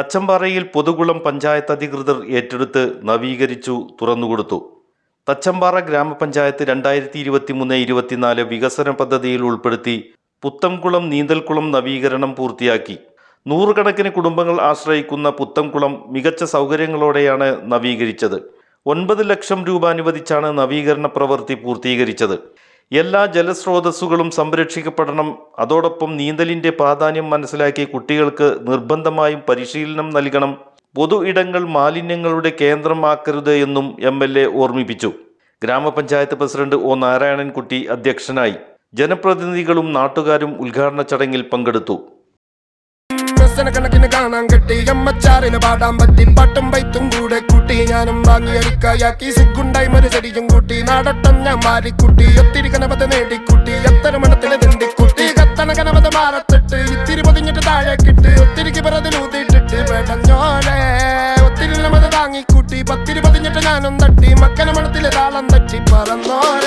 തച്ചമ്പാറയിൽ പൊതുകുളം പഞ്ചായത്ത് അധികൃതർ ഏറ്റെടുത്ത് നവീകരിച്ചു തുറന്നുകൊടുത്തു. തച്ചമ്പാറ ഗ്രാമപഞ്ചായത്ത് രണ്ടായിരത്തി ഇരുപത്തി മൂന്ന് ഇരുപത്തിനാല് വികസന പദ്ധതിയിൽ ഉൾപ്പെടുത്തി പുത്തംകുളം നീന്തൽക്കുളം നവീകരണം പൂർത്തിയാക്കി. നൂറുകണക്കിന് കുടുംബങ്ങൾ ആശ്രയിക്കുന്ന പുത്തംകുളം മികച്ച സൗകര്യങ്ങളോടെയാണ് നവീകരിച്ചത്. ഒൻപത് ലക്ഷം രൂപ അനുവദിച്ചാണ് നവീകരണ പ്രവൃത്തി പൂർത്തീകരിച്ചത്. എല്ലാ ജലസ്രോതസ്സുകളും സംരക്ഷിക്കപ്പെടണം. അതോടൊപ്പം നീന്തലിന്റെ പ്രാധാന്യം മനസ്സിലാക്കി കുട്ടികൾക്ക് നിർബന്ധമായും പരിശീലനം നൽകണം. പൊതു ഇടങ്ങൾ മാലിന്യങ്ങളുടെ കേന്ദ്രമാക്കരുത് എന്നും എം എൽ എ ഓർമ്മിപ്പിച്ചു. ഗ്രാമപഞ്ചായത്ത് പ്രസിഡന്റ് ഒ നാരായണൻകുട്ടി അധ്യക്ഷനായി. ജനപ്രതിനിധികളും നാട്ടുകാരും ഉദ്ഘാടന ചടങ്ങിൽ പങ്കെടുത്തു. കണക്കിന് കാണാൻ കെട്ടി. അമ്മച്ചാറിന് പാടാൻ പറ്റി. പാട്ടും പൈത്തും കൂടെ കൂട്ടി. ഞാനും വാങ്ങി അരിക്കായാക്കി സിഗുണ്ടായി ഒരു ചെടിയും കൂട്ടി. നാടട്ടം ഞാൻ മാറിക്കുട്ടി. ഒത്തിരി കനവത നേടിക്കുട്ടി. എത്ര മണത്തിലെ തിണ്ടിക്കുട്ടി. കത്തണ കനപത മാറത്തിട്ട്. ഇത്തിരി പൊതിഞ്ഞിട്ട് താഴെ കിട്ട് ഒത്തിരിക്ക് പിറതിൽ ഊതിയിട്ടിട്ട് ഒത്തിരി നമത താങ്ങിക്കൂട്ടി. പത്തിരി പൊതിഞ്ഞിട്ട് ഞാനും തട്ടി. മക്കന മണത്തിലെ താളം തട്ടി പറന്നോരെ